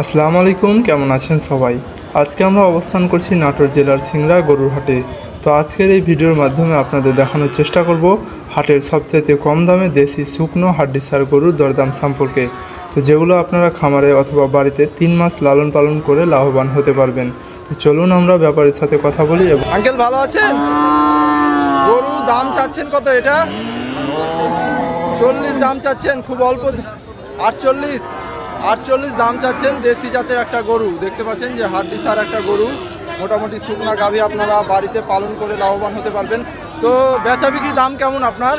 আসসালামু আলাইকুম, কেমন আছেন সবাই? আজকে আমরা অবস্থান করছি নাটোর জেলার সিংড়া গরুর হাটে। তো আজকের এই ভিডিওর মাধ্যমে আপনাদের দেখানোর চেষ্টা করব হাটের সবচাইতে কম দামে দেশি শুকনো হাড্ডিসার গরুর দরদাম সম্পর্কে। তো যেগুলো আপনারা খামারে অথবা বাড়িতে তিন মাস লালন পালন করে লাভবান হতে পারবেন। তো চলুন আমরা ব্যাপারের সাথে কথা বলি এবং আঙ্কেল, ভালো আছেন? গরু দাম চাচ্ছেন কত এটা? চল্লিশ দাম চাচ্ছেন, খুব অল্প আটচল্লিশ? আটচল্লিশ দাম চাচ্ছেন দেশি জাতের একটা গরু। দেখতে পাচ্ছেন যে হাড্ডিসার একটা গরু। মোটামুটি শুকনা গাভী আপনারা বাড়িতে পালন করে লাভবান হতে পারবেন। তো বেচা বিক্রির দাম কেমন আপনার?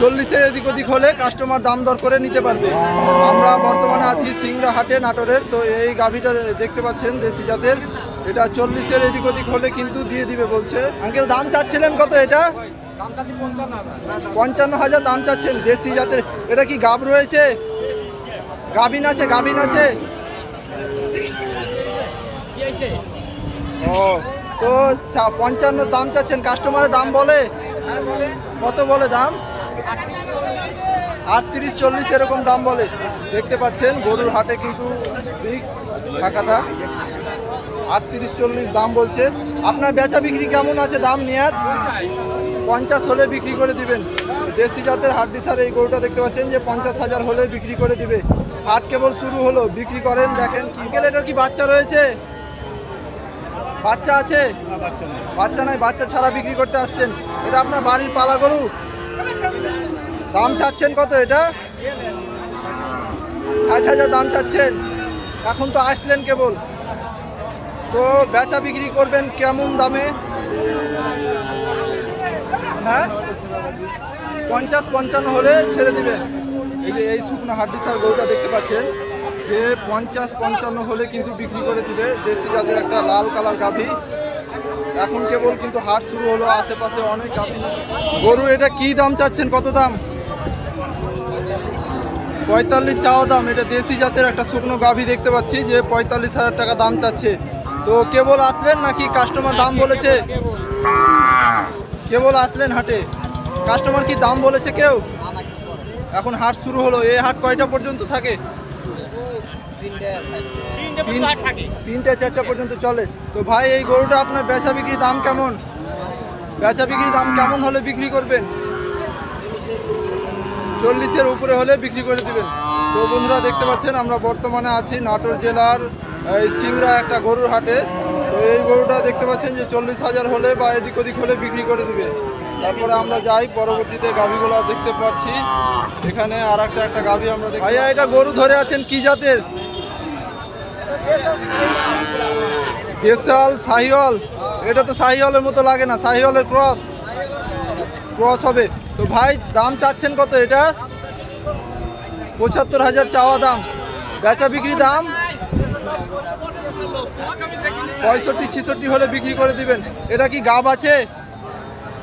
চল্লিশের এদিক ওদিক হলে কাস্টমার দাম দর করে নিতে পারবে। আমরা বর্তমানে আছি সিংড়া হাটে নাটোরের, তো এই গাভীটা দেখতে পাচ্ছেন দেশি জাতের। এটা চল্লিশের এদিক ওদিক হলে কিন্তু দিয়ে দিবে বলছে। আঙ্কেল, দাম চাচ্ছিলেন কত এটা? পঞ্চান্ন হাজার দাম চাচ্ছেন দেশি জাতের। এটা কি গাব রয়েছে? গাবিন আছে গাবিন আছে। ও, তো পঞ্চান্ন দাম চাচ্ছেন। কাস্টমারের দাম বলে? কত বলে দাম? আটত্রিশ, চল্লিশ এরকম দাম বলে। দেখতে পাচ্ছেন, গরুর হাটে কিন্তু রিক্স টাকাটা আটত্রিশ, চল্লিশ দাম বলছে। আপনার বেচা বিক্রি কেমন আছে দাম নিয়াত পঞ্চাশ হলে বিক্রি করে দিবেন। দেশি জাতের হাড্ডি সার এই গরুটা দেখতে পাচ্ছেন যে পঞ্চাশ হাজার হলে বিক্রি করে দিবে। হাট কেবল শুরু হলো বিক্রি করেন দেখেন ক্রিকেটের কি বাচ্চা রয়েছে? বাচ্চা আছে? বাচ্চা নাই বাচ্চা ছাড়া বিক্রি করতে আসছেন। এটা আপনার বাড়ির পালা গরু? দাম চাচ্ছেন কত এটা? ষাট হাজার দাম চাচ্ছেন। এখন তো আসলেন কেবল। তো বেচা বিক্রি করবেন কেমন দামে? হ্যাঁ? পঞ্চাশ পঞ্চান্ন হলে ছেড়ে দিবেন। এই যে এই শুকনো হাড্ডিসার গরুটা দেখতে পাচ্ছেন, যে পঞ্চাশ পঞ্চান্ন হলে কিন্তু বিক্রি করে দিবে দেশি জাতের একটা লাল কালার গাভী। এখন কেবল কিন্তু হাট শুরু হলো, আশেপাশে অনেক গাভী। গরু, এটা কি দাম চাচ্ছেন? কত দাম? পঁয়তাল্লিশ চাওয়া দাম। এটা দেশি জাতের একটা শুকনো গাভী দেখতে পাচ্ছি, যে পঁয়তাল্লিশ হাজার টাকা দাম চাচ্ছে। তো কেবল আসলেন নাকি কাস্টমার দাম বলেছে? কেবল আসলেন হাটে। কাস্টমার কি দাম বলেছে কেউ? এখন হাট শুরু হলো এই হাট কয়টা পর্যন্ত থাকে? তিন- তিনটা, চারটা পর্যন্ত চলে। তো ভাই, এই গরুটা আপনার বেচা বিক্রি দাম কেমন? বেচা বিক্রি দাম কেমন হলে বিক্রি করবেন? চল্লিশের উপরে হলে বিক্রি করে দিবেন। তো বন্ধুরা, দেখতে পাচ্ছেন, আমরা বর্তমানে আছি নাটোর জেলার, এই সিংড়া একটা গরুর হাটে। তো এই গরুটা দেখতে পাচ্ছেন যে চল্লিশ হাজার হলে বা এদিক ওদিক হলে বিক্রি করে দিবে। তারপরে আমরা যাই পরবর্তীতে গাভীগুলো দেখতে পাচ্ছি। এখানে আর একটা একটা গাভী আমরা দেখি ভাইয়া এটা গরু ধরে আছেন কি জাতের? দেশাল সাহিওয়াল। এটা তো সাহিওয়ালের মতো লাগে না সাহিওয়ালের ক্রস। ক্রস হবে। তো ভাই দাম চাচ্ছেন কত এটা? পঁচাত্তর হাজার চাওয়া দাম। বেচা বিক্রি দাম? পঁয়ষট্টি, ছিষট্টি হলে বিক্রি করে দিবেন। এটা কি গাব আছে?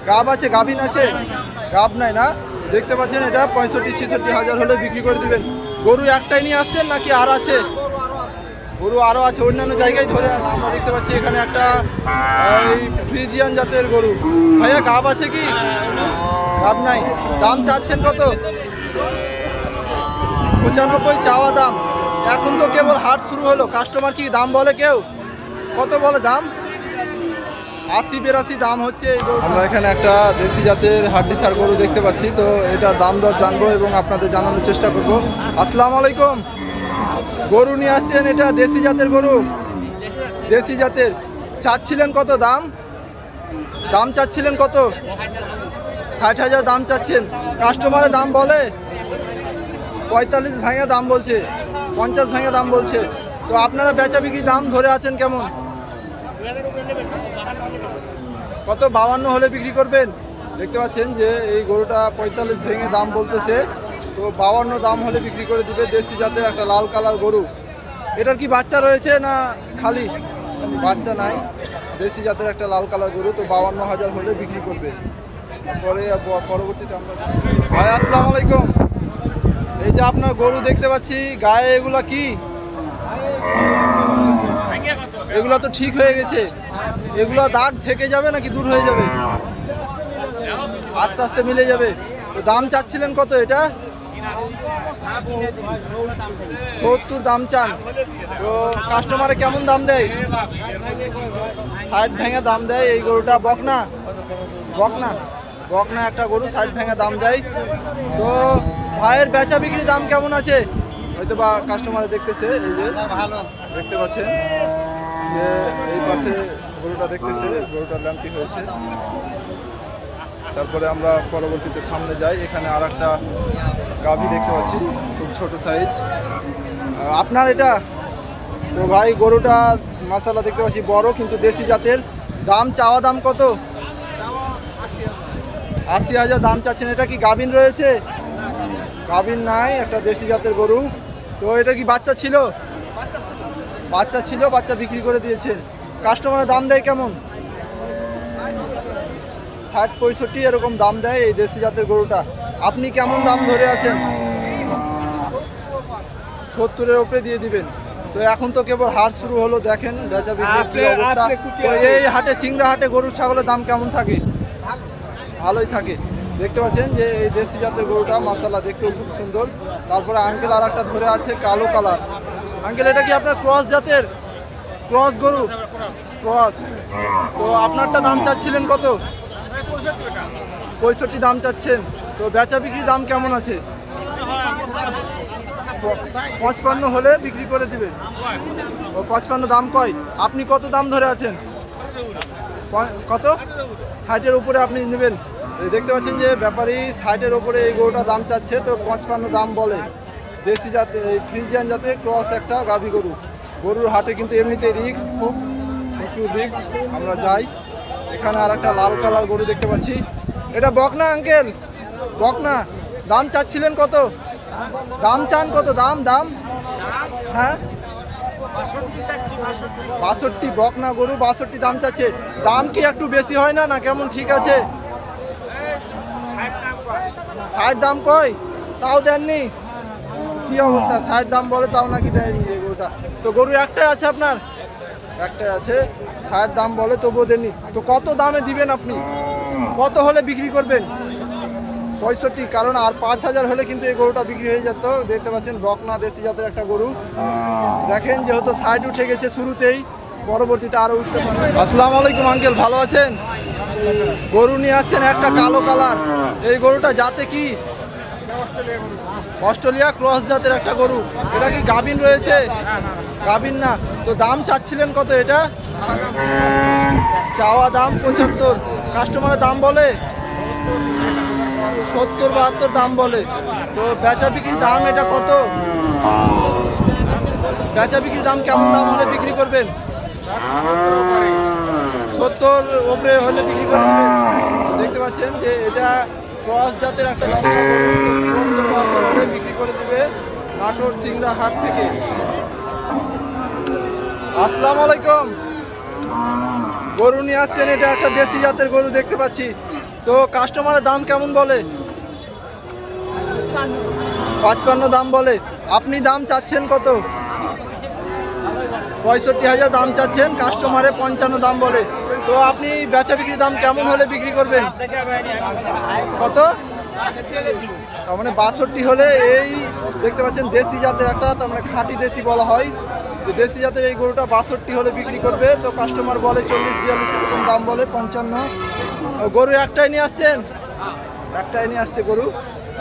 গাব আছে গাবিন আছে? গাব নাই না? দেখতে পাচ্ছেন এটা, পঁয়ষট্টি, ছিষট্টি হাজার হলে বিক্রি করে দিবেন। গরু একটাই নিয়ে আসছেন নাকি আর আছে? গরু আরও আছে, অন্যান্য জায়গায় ধরে আছে। আমরা দেখতে পাচ্ছি এখানে একটা এই ফ্রিজিয়ান জাতের গরু। ভাইয়া, গাব আছে কি? গাব নাই। দাম চাচ্ছেন কত? পঁচানব্বই চাওয়া দাম। এখন তো কেবল হাট শুরু হলো। কাস্টমার কি দাম বলে কেউ? কত বলে দাম? আশি, বিরাশি দাম হচ্ছে আমরা এখানে একটা দেশি জাতের হাড্ডিসার গরু দেখতে পাচ্ছি, তো এটার দাম দর জানব এবং আপনাদের জানানোর চেষ্টা করব। আসসালামু আলাইকুম। গরু নিয়ে আসছেন এটা দেশি জাতের গরু? দেশি জাতের। চাচ্ছিলেন কত দাম? দাম চাচ্ছিলেন কত? ষাট হাজার দাম চাচ্ছেন। কাস্টমারের দাম বলে? পঁয়তাল্লিশ ভাঙা দাম বলছে। পঞ্চাশ ভাঙা দাম বলছে। তো আপনারা বেচা বিক্রি দাম ধরে আছেন কেমন? কত বাউান্ন হলে বিক্রি করবেন? দেখতে পাচ্ছেন যে এই গরুটা পঁয়তাল্লিশ ভেঙে দাম বলতেছে। তো বাউান্ন দাম হলে বিক্রি করে দিবে দেশি জাতের একটা লাল কালার গরু। এটার কি বাচ্চা রয়েছে না খালি? বাচ্চা নাই। দেশি জাতের একটা লাল কালার গরু, তো বাউান্ন হাজার হলে বিক্রি করবে পরে পরবর্তীতে আমরা ভাই, আসসালামু আলাইকুম। এই যে আপনার গরু দেখতে পাচ্ছি, গায়ে এগুলো কি? এগুলো তো ঠিক হয়ে গেছে। এগুলো দাগ থেকে যাবে নাকি দূর হয়ে যাবে? আস্তে আস্তে মিলে যাবে। তো দাম চাচ্ছিলেন কত এটা? সত্তর দাম চান। তো কাস্টমারে কেমন দাম দেয়? ষাট ভেঙে দাম দেয় এই গরুটা। বকনা বকনা বকনা একটা গরু ষাট ভেঙে দাম দেয়। তো ভাইয়ের বেচা বিক্রি দাম কেমন আছে? হয়তো বা কাস্টমার দেখতেছে এই যে ভালো। দেখতে পাচ্ছেন যে এই পাশে গরুটা দেখতেছে গরুটার দামটি হয়েছে। তারপরে আমরা পরবর্তীতে সামনে যাই এখানে আর একটা গাভি দেখতে পাচ্ছি খুব ছোট সাইজ আপনার এটা? তো ভাই গরুটা মাসালা দেখতে পাচ্ছি বড় কিন্তু দেশি জাতের। দাম চাওয়া দাম কত? আশি হাজার। দাম চাচ্ছেন। এটা কি গাভিন রয়েছে? গাভিন নাই একটা দেশি জাতের গরু। তো এটা কি বাচ্চা ছিল? বাচ্চা ছিল বাচ্চা বিক্রি করে দিয়েছেন। কাস্টমারের দাম দেয় কেমন? ষাট পঁয়ষট্টি এরকম দাম দেয় এই দেশি জাতের গরুটা। আপনি কেমন দাম ধরে আছেন? সত্তরের ওপরে দিয়ে দিবেন। তো এখন তো কেবল হাট শুরু হলো দেখেন বেচা এই হাটে সিংড়া হাটে গরুর ছাগলের দাম কেমন থাকে? ভালোই থাকে। দেখতে পাচ্ছেন যে এই দেশি জাতের গরুটা মাসাল্লাহ দেখতেও খুব সুন্দর। তারপরে আঙ্কেল আর একটা ধরে আছে, কালো কালার। আঙ্কেল, এটা কি আপনার ক্রস জাতের? ক্রস গরু? ক্রস। তো আপনারটা দাম চাচ্ছিলেন কত? পঁয়ষট্টি দাম চাচ্ছেন। তো বেচা বিক্রি দাম কেমন আছে? পঁচপান্ন হলে বিক্রি করে দিবেন। ও পঁচপান্ন দাম কয়? আপনি কত দাম ধরে আছেন? কত? ষাটের উপরে আপনি নেবেন। দেখতে পাচ্ছেন যে ব্যাপারী ষাটের ওপরে এই গরুটা দাম চাচ্ছে, তো পঁচপান্ন দাম বলে। দেশি জাতে ফ্রিজিয়ান জাতে ক্রস একটা গাভী গরু। গরুর হাটে কিন্তু এমনিতে রিক্স খুব প্রচুর রিক্স আমরা যাই, এখানে আর একটা লাল কালার গরু দেখতে পাচ্ছি। এটা বকনা আঙ্কেল বকনা দাম চাচ্ছিলেন কত? দাম চান কত? দাম দাম? হ্যাঁ? বাষট্টি বকনা গরু, বাষট্টি দাম চাচ্ছে। দাম কি একটু বেশি হয় না না কেমন ঠিক আছে? ষাট দাম কই? তাও দেননি? কি অবস্থা? ষাট দাম বলে তাও নাকি দেয়নি এই গরুটা। তো গরু একটাই আছে আপনার? একটাই আছে। ষাট দাম বলে তবুও দেননি। তো কত দামে দিবেন আপনি? কত হলে বিক্রি করবেন? পঁয়ষট্টি, কারণ আর পাঁচ হাজার হলে কিন্তু এই গরুটা বিক্রি হয়ে যেত। দেখতে পাচ্ছেন, বকনা দেশি জাতের একটা গরু। দেখেন যেহেতু সাইড উঠে গেছে শুরুতেই, পরবর্তীতে আরও উঠতে পারে আসসালামু আলাইকুম, আঙ্কেল, ভালো আছেন? গরু নিয়ে আসছেন একটা কালো কালার। এই গরুটা জাতে কি? অস্ট্রেলিয়া ক্রস জাতের একটা গরু। এটা কি গাবিন রয়েছে? গাবিন না। তো দাম চাচ্ছিলেন কত এটা? চাওয়া দাম পঁচাত্তর। কাস্টমারের দাম বলে? সত্তর, বাহাত্তর দাম বলে। তো বেচা বিক্রির দাম এটা কত? বেচা বিক্রির দাম কেমন দাম হলে বিক্রি করবেন? সত্তর ওপরে হলে বিক্রি করে দেখতে পাচ্ছেন যে এটা ক্রস জাতের একটা সত্তর হলে বিক্রি করে দেবে নাটোর সিংড়া হাট থেকে। আসসালামু আলাইকুম। গরু নিয়ে আসছেন, এটা একটা দেশি জাতের গরু দেখতে পাচ্ছি। তো কাস্টমারের দাম কেমন বলে? পাঁচপান্ন দাম বলে। আপনি দাম চাচ্ছেন কত? পঁয়ষট্টি হাজার দাম চাচ্ছেন কাস্টমারে পঞ্চান্ন দাম বলে। তো আপনি বেচা বিক্রির দাম কেমন হলে বিক্রি করবেন? কত? তার মানে বাষট্টি হলে এই দেখতে পাচ্ছেন দেশি জাতের একটা, তার মানে খাঁটি দেশি বলা হয়। যে দেশি জাতের এই গরুটা বাষট্টি হলে বিক্রি করবে। তো কাস্টমার বলে চল্লিশ, বিয়াল্লিশ, এরকম দাম বলে পঞ্চান্ন। গরু একটাই নিয়ে আসছেন? একটাই নিয়ে আসছে গরু।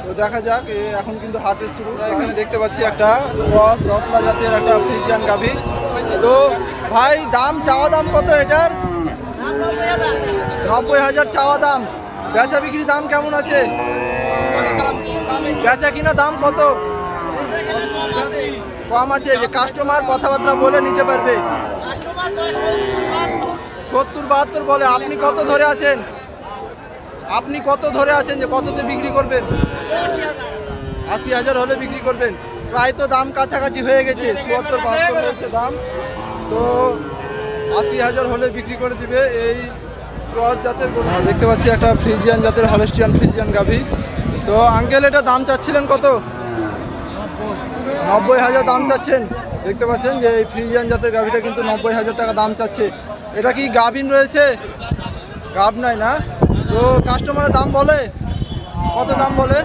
তো দেখা যাক এখন কিন্তু হাটের শুরু। এখানে দেখতে পাচ্ছি একটা রস, রসলা জাতের একটা ফ্রিজিয়ান গাভি। তো ভাই, দাম, চাওয়া দাম কত এটার? নব্বই হাজার চাওয়া দাম। বেচা বিক্রি দাম কেমন আছে? বেচা কিনা দাম কত? কম আছে যে কাস্টমার কথাবার্তা বলে নিতে পারবে। সত্তর, বাহাত্তর বলে, আপনি কত ধরে আছেন? আপনি কত ধরে আছেন যে কততে বিক্রি করবেন? আশি হাজার হলে বিক্রি করবেন। প্রায় তো দাম কাছাকাছি হয়ে গেছে চুয়াত্তর বাহাত্তর হয়েছে দাম। তো আশি হাজার হলে বিক্রি করে দিবে এই ক্রস জাতের দেখতে পাচ্ছি একটা ফ্রিজিয়ান জাতের হলেস্টিয়ান ফ্রিজিয়ান গাভি। তো আঙ্কেল, এটা দাম চাচ্ছিলেন কত? নব্বই হাজার দাম চাচ্ছেন। দেখতে পাচ্ছেন যে এই ফ্রিজিয়ান জাতের গাভিটা কিন্তু নব্বই হাজার টাকা দাম চাচ্ছে। এটা কি গাভিন রয়েছে? গাভ নাই না? তো কাস্টমারের দাম বলে? কত দাম বলে?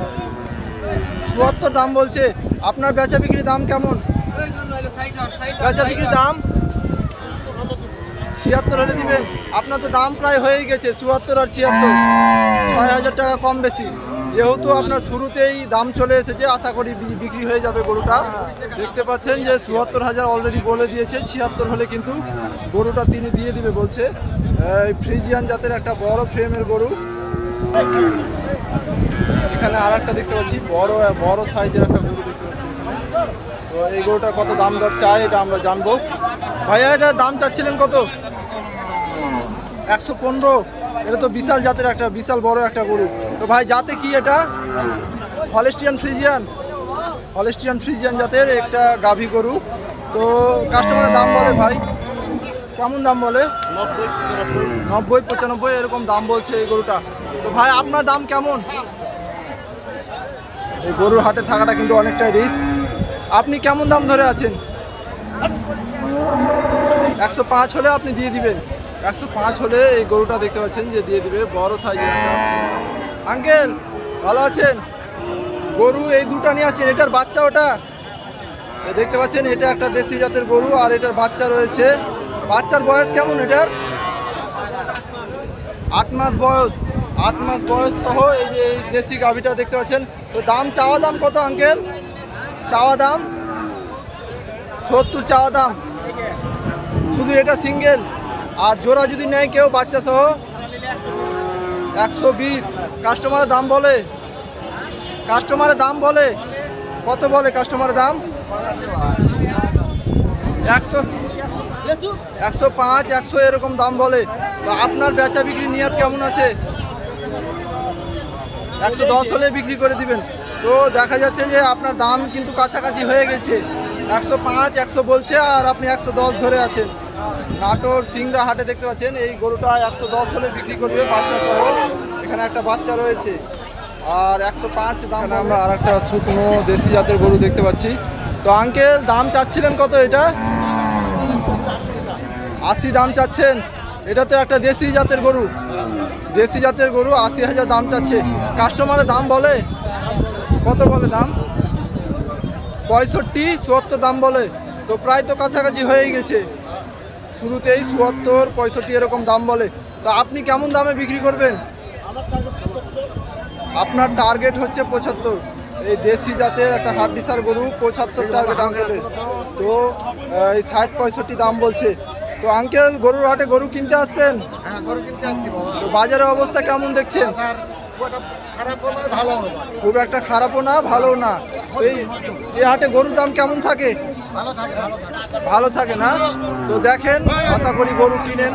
চুয়াত্তর দাম বলছে। আপনার বেচা বিক্রির দাম কেমন? বেচা বিক্রির দাম ছিয়াত্তর হলে দিবেন। আপনার তো দাম প্রায় হয়েই গেছে, চুয়াত্তর আর ছিয়াত্তর। ছয় হাজার টাকা কম বেশি। যেহেতু আপনার শুরুতেই দাম চলে এসেছে, আশা করি বিক্রি হয়ে যাবে গরুটা। দেখতে পাচ্ছেন যে চুয়াত্তর হাজার অলরেডি বলে দিয়েছে, ছিয়াত্তর হলে কিন্তু গরুটা তিনি দিয়ে দিবে বলছে। ফ্রিজিয়ান জাতের একটা বড় ফ্রেমের গরু। এখানে আর একটা দেখতে পাচ্ছি, বড় বড় সাইজের একটা গরু দেখতে পাচ্ছি। তো এই গরুটার কত দাম দর চাই, এটা আমরা জানব। ভাইয়া এটা দাম চাচ্ছিলেন কত? একশো পনেরো, এটা তো বিশাল জাতের একটা, বিশাল বড় একটা গরু। তো ভাই, জাতে কি এটা? হলেস্টিয়ান ফ্রিজিয়ান। হলেস্টিয়ান ফ্রিজিয়ান জাতের একটা গাভী গরু। তো কাস্টমারের দাম বলে ভাই, কেমন দাম বলে? নব্বই, পঁচানব্বই, এরকম দাম বলছে এই গরুটা। তো ভাই, আপনার দাম কেমন? এই গরুর হাটে থাকাটা কিন্তু অনেকটাই রিস্ক আপনি কেমন দাম ধরে আছেন? একশো পাঁচ হলে আপনি দিয়ে দিবেন। একশো পাঁচ হলে এই গরুটা দেখতে পাচ্ছেন যে দিয়ে দিবে, বড় সাইজের আঙ্কেল, ভালো আছেন? গরু এই দুটা নিয়ে আছেন এটার বাচ্চা ওটা? দেখতে পাচ্ছেন, এটা একটা দেশি জাতের গরু আর এটার বাচ্চা রয়েছে। বাচ্চার বয়স কেমন এটার? আট মাস বয়স, আট মাস বয়স সহ এই যে এই দেশি গাভিটা দেখতে পাচ্ছেন। তো দাম, চাওয়া দাম কত আঙ্কেল? চাওয়া দাম? সত্তর চাওয়া দাম। শুধু এটা সিঙ্গেল আর জোড়া যদি নেয় কেউ, বাচ্চা সহ, একশো বিশ। কাস্টমারের দাম বলে? কাস্টমারের দাম বলে? কত বলে কাস্টমারের দাম? একশো একশো পাঁচ, একশো এরকম দাম বলে। আপনার বেচা বিক্রি নিয়াত কেমন আছে? একশো দশ হলে বিক্রি করে দিবেন। তো দেখা যাচ্ছে যে আপনার দাম কিন্তু কাছাকাছি হয়ে গেছে। একশো পাঁচ, একশো বলছে আর আপনি একশো দশ ধরে আছেন। নাটোর সিংড়া হাটে দেখতে পাচ্ছেন এই গরুটা একশো দশ হলে বিক্রি করবে বাচ্চা সহ। এখানে একটা বাচ্চা রয়েছে। আর একশো পাঁচ দাম আমরা আর একটা শুকনো দেশি জাতের গরু দেখতে পাচ্ছি। তো আঙ্কেল দাম চাচ্ছিলেন কত এটা? আশি দাম চাচ্ছেন। এটা তো একটা দেশি জাতের গরু। দেশি জাতের গরু আশি হাজার দাম চাচ্ছে। কাস্টমারের দাম বলে? কত বলে দাম? পঁয়ষট্টি চুয়াত্তর দাম বলে। তো প্রায় তো কাছাকাছি হয়েই গেছে। শুরুতেই চুয়াত্তর পঁয়ষট্টি এরকম দাম বলে। তো আপনি কেমন দামে বিক্রি করবেন? আপনার টার্গেট হচ্ছে পঁচাত্তর। এই দেশি জাতের একটা বিশাল গরু পঁচাত্তর টার্গেট আঙ্কেলের তো এই ষাট পঁয়ষট্টি দাম বলছে। তো আঙ্কেল গরুর হাটে গরু কিনতে আসছেন? হ্যাঁ বাজারের অবস্থা কেমন দেখছেন? খুব একটা খারাপও না ভালো না। এই হাটে গরুর দাম কেমন থাকে? ভালো থাকে না? তো দেখেন আশা করি গরু কিনেন।